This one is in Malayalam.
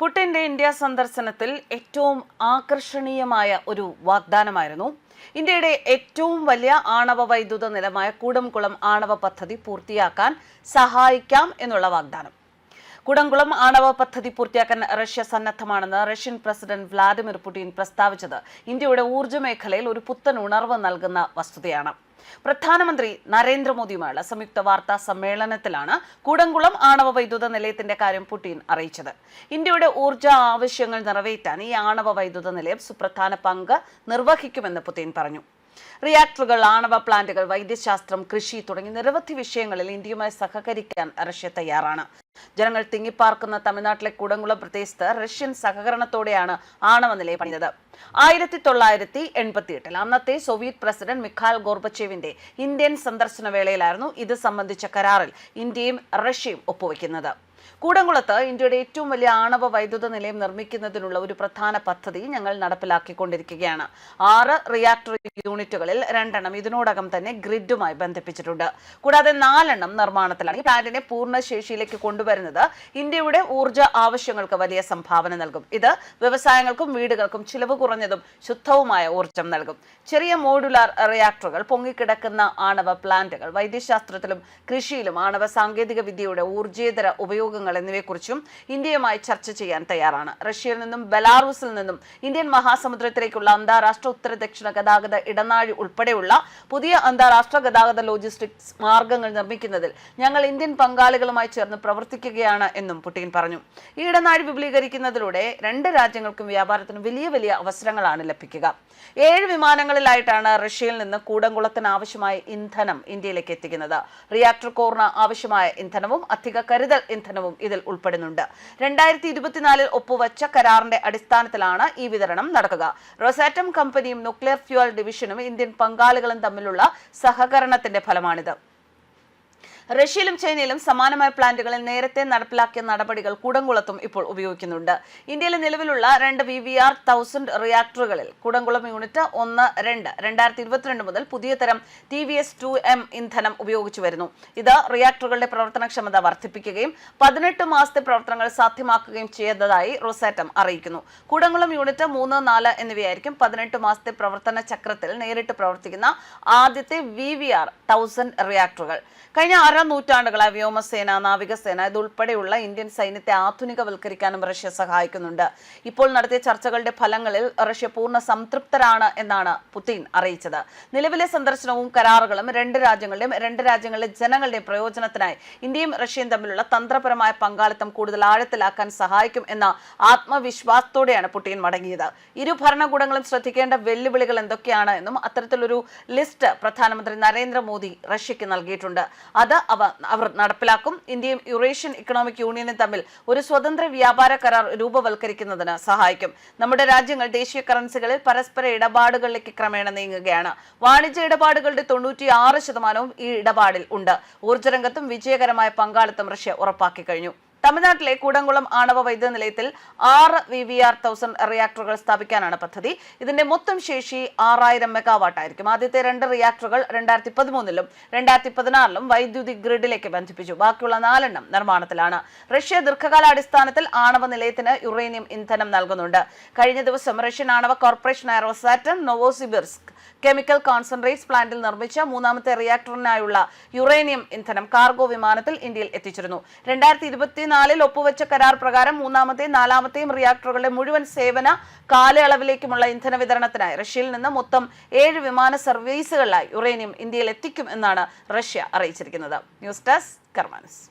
പുടിന്റെ ഇന്ത്യ സന്ദർശനത്തിൽ ഏറ്റവും ആകർഷണീയമായ ഒരു വാഗ്ദാനമായിരുന്നു. ഇന്ത്യയുടെ ഏറ്റവും വലിയ ആണവ വൈദ്യുത നിലമായ കൂടംകുളം ആണവ പദ്ധതി പൂർത്തിയാക്കാൻ സഹായിക്കാം എന്നുള്ള വാഗ്ദാനം. കുടംകുളം ആണവ പദ്ധതി പൂർത്തിയാക്കാൻ റഷ്യ സന്നദ്ധമാണെന്ന് റഷ്യൻ പ്രസിഡന്റ് വ്ളാഡിമിർ പുടിൻ പ്രസ്താവിച്ചത്. ഇന്ത്യയുടെ ഊർജ മേഖലയിൽ ഒരു പുത്തൻ ഉണർവ് നൽകുന്ന വസ്തുതയാണ്. പ്രധാനമന്ത്രി നരേന്ദ്രമോദിയുമായുള്ള സംയുക്ത വാർത്താ സമ്മേളനത്തിലാണ് കൂടംകുളം ആണവ വൈദ്യുത നിലയത്തിന്റെ കാര്യം പുടിൻ അറിയിച്ചത്. ഇന്ത്യയുടെ ഊർജ ആവശ്യങ്ങൾ നിറവേറ്റാൻ ഈ ആണവ വൈദ്യുത നിലയം സുപ്രധാന പങ്ക് നിർവഹിക്കുമെന്ന് പുടിൻ പറഞ്ഞു. റിയാക്ടറുകൾ ആണവ പ്ലാന്റുകൾ വൈദ്യശാസ്ത്രം കൃഷി തുടങ്ങി നിരവധി വിഷയങ്ങളിൽ ഇന്ത്യയുമായി സഹകരിക്കാൻ റഷ്യ തയ്യാറാണ്. ജനങ്ങൾ തിങ്ങിപ്പാർക്കുന്ന തമിഴ്നാട്ടിലെ കൂടംകുളം പ്രദേശത്ത് റഷ്യൻ സഹകരണത്തോടെയാണ് ആണവ നിലയം പണിതത്. ആയിരത്തി തൊള്ളായിരത്തി എൺപത്തി എട്ടിൽ അന്നത്തെ സോവിയറ്റ് പ്രസിഡന്റ് മിഖാൽ ഗോർബച്ചേവിന്റെ ഇന്ത്യൻ സന്ദർശന വേളയിലായിരുന്നു ഇത് സംബന്ധിച്ച കരാറിൽ ഇന്ത്യയും റഷ്യയും ഒപ്പുവെക്കുന്നത്. കൂടംകുളത്ത് ഇന്ത്യയുടെ ഏറ്റവും വലിയ ആണവ വൈദ്യുത നിലയം നിർമ്മിക്കുന്നതിനുള്ള ഒരു പ്രധാന പദ്ധതി ഞങ്ങൾ നടപ്പിലാക്കിക്കൊണ്ടിരിക്കുകയാണ്. ആറ് റിയാക്ടർ യൂണിറ്റുകളിൽ രണ്ടെണ്ണം ഇതിനോടകം തന്നെ ഗ്രിഡുമായി ബന്ധിപ്പിച്ചിട്ടുണ്ട്. കൂടാതെ നാലെണ്ണം നിർമ്മാണത്തിലാണ്. ഈ പ്ലാന്റിനെ പൂർണ ശേഷിയിലേക്ക് കൊണ്ടുവരുന്നത് ഇന്ത്യയുടെ ഊർജ ആവശ്യങ്ങൾക്ക് വലിയ സംഭാവന നൽകും. ഇത് വ്യവസായങ്ങൾക്കും വീടുകൾക്കും ചിലവ് കുറഞ്ഞതും ശുദ്ധവുമായ ഊർജം നൽകും. ചെറിയ മോഡുലാർ റിയാക്ടറുകൾ പൊങ്ങിക്കിടക്കുന്ന ആണവ പ്ലാന്റുകൾ വൈദ്യശാസ്ത്രത്തിലും കൃഷിയിലും ആണവ സാങ്കേതിക വിദ്യയുടെ ഊർജേതര ഉപയോഗങ്ങൾ എന്നിവയെക്കുറിച്ചും ഇന്ത്യയുമായി ചർച്ച ചെയ്യാൻ തയ്യാറാണ്. റഷ്യയിൽ നിന്നും ബെലാറൂസിൽ നിന്നും ഇന്ത്യൻ മഹാസമുദ്രത്തിലേക്കുള്ള അന്താരാഷ്ട്ര ഉത്തര ദക്ഷിണ ഗതാഗത ഇടനാഴി ഉൾപ്പെടെയുള്ള പുതിയ അന്താരാഷ്ട്ര ഗതാഗത ലോജിസ്റ്റിക്സ് മാർഗങ്ങൾ നിർമ്മിക്കുന്നതിൽ ഞങ്ങൾ ഇന്ത്യൻ പങ്കാളികളുമായി ചേർന്ന് പ്രവർത്തിക്കുകയാണ് എന്നും പുടിൻ പറഞ്ഞു. ഈ ഇടനാഴി വിപുലീകരിക്കുന്നതിലൂടെ രണ്ട് രാജ്യങ്ങൾക്കും വ്യാപാരത്തിനും വലിയ വലിയ അവസരങ്ങളാണ് ലഭിക്കുക. ഏഴ് വിമാനങ്ങളിലായിട്ടാണ് റഷ്യയിൽ നിന്ന് കൂടംകുളത്തിന് ആവശ്യമായ ഇന്ധനം ഇന്ത്യയിലേക്ക് എത്തിക്കുന്നത്. റിയാക്ടർ കോറിന് ആവശ്യമായ ഇന്ധനവും അധിക കരുതൽ ഇന്ധനവും ഇതിൽ ഉൾപ്പെടുന്നുണ്ട്. രണ്ടായിരത്തി ഇരുപത്തിനാലിൽ ഒപ്പുവച്ച കരാറിന്റെ അടിസ്ഥാനത്തിലാണ് ഈ വിതരണം നടക്കുക. റൊസാറ്റം കമ്പനിയും ന്യൂക്ലിയർ ഫ്യൂവൽ ഡിവിഷനും ഇന്ത്യൻ പങ്കാളികളും തമ്മിലുള്ള സഹകരണത്തിന്റെ ഫലമാണിത്. റഷ്യയിലും ചൈനയിലും സമാനമായ പ്ലാന്റുകളിൽ നേരത്തെ നടപ്പിലാക്കിയ നടപടികൾ കുടംകുളത്തും ഇപ്പോൾ ഉപയോഗിക്കുന്നുണ്ട്. ഇന്ത്യയിലെ നിലവിലുള്ള രണ്ട് വി വി ആർ തൗസൻഡ് റിയാക്ടറുകളിൽ കുടംകുളം യൂണിറ്റ് ഒന്ന് രണ്ട് രണ്ടായിരത്തി ഇരുപത്തിരണ്ട് മുതൽ പുതിയ തരം T V S two M ഇന്ധനം ഉപയോഗിച്ചു വരുന്നു. ഇത് റിയാക്ടറുകളുടെ പ്രവർത്തനക്ഷമത വർദ്ധിപ്പിക്കുകയും പതിനെട്ട് മാസത്തെ പ്രവർത്തനങ്ങൾ സാധ്യമാക്കുകയും ചെയ്തതായി റൊസാറ്റം അറിയിക്കുന്നു. കുടംകുളം യൂണിറ്റ് മൂന്ന് നാല് എന്നിവയായിരിക്കും പതിനെട്ട് മാസത്തെ പ്രവർത്തന ചക്രത്തിൽ നേരിട്ട് പ്രവർത്തിക്കുന്ന ആദ്യത്തെ വി വി ആർ തൗസൻഡ് റിയാക്ടറുകൾ കഴിഞ്ഞ നൂറ്റാണ്ടുകളായി വ്യോമസേന നാവികസേന ഇതുൾപ്പെടെയുള്ള ഇന്ത്യൻ സൈന്യത്തെ ആധുനികവൽക്കരിക്കാനും റഷ്യ സഹായിക്കുന്നുണ്ട്. ഇപ്പോൾ നടത്തിയ ചർച്ചകളുടെ ഫലങ്ങളിൽ റഷ്യ പൂർണ സംതൃപ്തരാണ് എന്നാണ് പുതിൻ അറിയിച്ചത്. നിലവിലെ സന്ദർശനവും കരാറുകളും രണ്ട് രാജ്യങ്ങളുടെയും രണ്ട് രാജ്യങ്ങളിലെ ജനങ്ങളുടെയും പ്രയോജനത്തിനായി ഇന്ത്യയും റഷ്യയും തമ്മിലുള്ള തന്ത്രപരമായ പങ്കാളിത്തം കൂടുതൽ ആഴത്തിലാക്കാൻ സഹായിക്കും എന്ന ആത്മവിശ്വാസത്തോടെയാണ് പുടിൻ മടങ്ങിയത്. ഇരു ഭരണകൂടങ്ങളും ശ്രദ്ധിക്കേണ്ട വെല്ലുവിളികൾ എന്തൊക്കെയാണ് എന്നും അത്തരത്തിലൊരു ലിസ്റ്റ് പ്രധാനമന്ത്രി നരേന്ദ്രമോദി റഷ്യയ്ക്ക് നൽകിയിട്ടുണ്ട്. അത് അവ അവർ നടപ്പിലാക്കും. ഇന്ത്യയും യുറേഷ്യൻ ഇക്കണോമിക് യൂണിയനും തമ്മിൽ ഒരു സ്വതന്ത്ര വ്യാപാര കരാർ രൂപവൽക്കരിക്കുന്നതിന് സഹായിക്കും. നമ്മുടെ രാജ്യങ്ങൾ ദേശീയ കറൻസികളിൽ പരസ്പര ഇടപാടുകളിലേക്ക് ക്രമേണ നീങ്ങുകയാണ്. വാണിജ്യ ഇടപാടുകളുടെ തൊണ്ണൂറ്റി ആറ് ശതമാനവും ഈ ഇടപാടിൽ ഉണ്ട്. ഊർജരംഗത്തും വിജയകരമായ പങ്കാളിത്തം റഷ്യ ഉറപ്പാക്കി കഴിഞ്ഞു. തമിഴ്നാട്ടിലെ കൂടംകുളം ആണവ വൈദ്യുത നിലയത്തിൽ ആറ് വി വി ആർ തൗസൻഡ് റിയാക്ടറുകൾ സ്ഥാപിക്കാനാണ് പദ്ധതി. ഇതിന്റെ മൊത്തം ശേഷി ആറായിരം മെഗാവാട്ട് ആയിരിക്കും. ആദ്യത്തെ രണ്ട് റിയാക്ടറുകൾ രണ്ടായിരത്തി പതിമൂന്നിലും രണ്ടായിരത്തി പതിനാറിലും വൈദ്യുതി ഗ്രിഡിലേക്ക് ബന്ധിപ്പിച്ചു. ബാക്കിയുള്ള നാലെണ്ണം നിർമ്മാണത്തിലാണ്. റഷ്യ ദീർഘകാലാടിസ്ഥാനത്തിൽ ആണവ നിലയത്തിന് യുറേനിയം ഇന്ധനം നൽകുന്നുണ്ട്. കഴിഞ്ഞ ദിവസം റഷ്യൻ ആണവ corporation Rosatom Novosibirsk chemical concentrates പ്ലാന്റിൽ നിർമ്മിച്ച മൂന്നാമത്തെ റിയാക്ടറിനായുള്ള യുറേനിയം ഇന്ധനം കാർഗോ വിമാനത്തിൽ ഇന്ത്യയിൽ എത്തിച്ചിരുന്നു. രണ്ടായിരത്തി ഇരുപത്തിനാലിൽ ഒപ്പുവെച്ച കരാർ പ്രകാരം മൂന്നാമത്തെയും നാലാമത്തെയും റിയാക്ടറുകളുടെ മുഴുവൻ സേവന കാലയളവിലേക്കുമുള്ള ഇന്ധന വിതരണത്തിനായി റഷ്യയിൽ നിന്ന് മൊത്തം ഏഴ് വിമാന സർവീസുകളിലായി യുറേനിയം ഇന്ത്യയിൽ എത്തിക്കും എന്നാണ് റഷ്യ അറിയിച്ചിരിക്കുന്നത്. News desk കർമാനസ്.